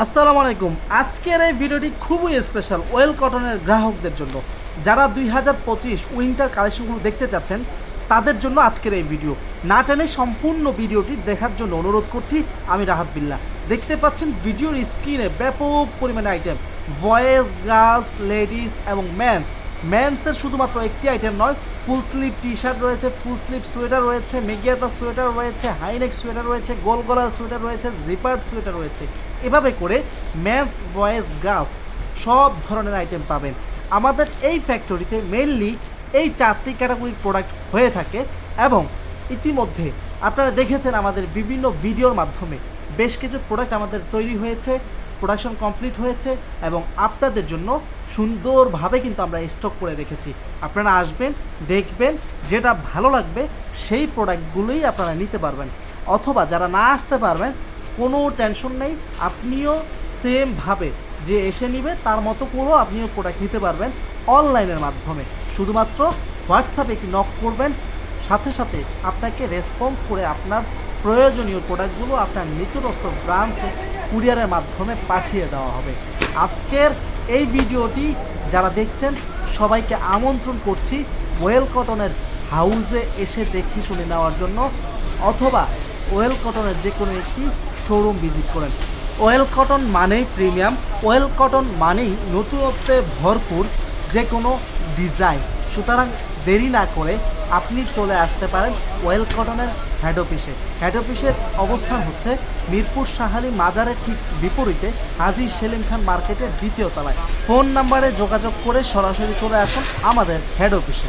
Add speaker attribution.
Speaker 1: আসসালামু আলাইকুম। আজকের এই ভিডিওটি খুবই স্পেশাল ওয়েল কটনের গ্রাহকদের জন্য। যারা দুই হাজার পঁচিশ উইন্টার কালেকশনগুলো দেখতে চাচ্ছেন, তাদের জন্য আজকের এই ভিডিও না টেনে সম্পূর্ণ ভিডিওটি দেখার জন্য অনুরোধ করছি, আমি রাহাত বিল্লাহ। দেখতে পাচ্ছেন ভিডিওর স্ক্রিনে ব্যাপক পরিমাণে আইটেম বয়েজ গার্লস লেডিস এবং মেন্স মেন্সের শুধুমাত্র একটি আইটেম নয় ফুল স্লিভ টি শার্ট রয়েছে ফুল স্লিভ সোয়েটার রয়েছে মেগিয়াতা সোয়েটার রয়েছে হাইনেক সোয়েটার রয়েছে গোল গলার সোয়েটার রয়েছে জিপার সোয়েটার রয়েছে। এভাবে করে ম্যান্স বয়েজ গার্লস সব ধরনের আইটেম পাবেন। আমাদের এই ফ্যাক্টরিতে মেনলি এই চারটি ক্যাটাগরির প্রোডাক্ট হয়ে থাকে এবং ইতিমধ্যে আপনারা দেখেছেন আমাদের বিভিন্ন ভিডিওর মাধ্যমে বেশ কিছু প্রোডাক্ট আমাদের তৈরি হয়েছে। প্রোডাকশন কমপ্লিট হয়েছে এবং আপনাদের জন্য সুন্দরভাবে কিন্তু আমরা স্টক করে রেখেছি। আপনারা আসবেন, দেখবেন, যেটা ভালো লাগবে, সেই প্রোডাক্টগুলোই আপনারা নিতে পারবেন। অথবা যারা না আসতে পারবেন, কোনো টেনশন নেই, আপনিও সেমভাবে যে এসে নিবে, তার মতো করেও আপনিও প্রোডাক্ট নিতে পারবেন অনলাইনের মাধ্যমে। শুধুমাত্র হোয়াটসঅ্যাপে একটি নক করবেন, সাথে সাথে আপনাকে রেসপন্স করে আপনার প্রয়োজনীয় প্রোডাক্টগুলো আপনার নিকটস্থ ব্রাঞ্চে কুরিয়ারের মাধ্যমে পাঠিয়ে দেওয়া হবে। আজকের এই ভিডিওটি যারা দেখছেন, সবাইকে আমন্ত্রণ করছি ওয়েল কটনের হাউসে এসে দেখি শুনে নেওয়ার জন্য, অথবা ওয়েল কটনের যে কোনো একটি শোরুম ভিজিট করেন। ওয়েল কটন মানেই প্রিমিয়াম ওয়েল কটন মানেই নতুনত্বে ভরপুর যে কোনো ডিজাইন সুতরাং দেরি না করে আপনি চলে আসতে পারেন ওয়েল কটনের হেড অফিসে হেড অফিসের অবস্থান হচ্ছে মিরপুর সাহালি মাজারের ঠিক বিপরীতে হাজি সেলিম খান মার্কেটের দ্বিতীয় তলায়। ফোন নাম্বারে যোগাযোগ করে সরাসরি চলে আসুন আমাদের হেড অফিসে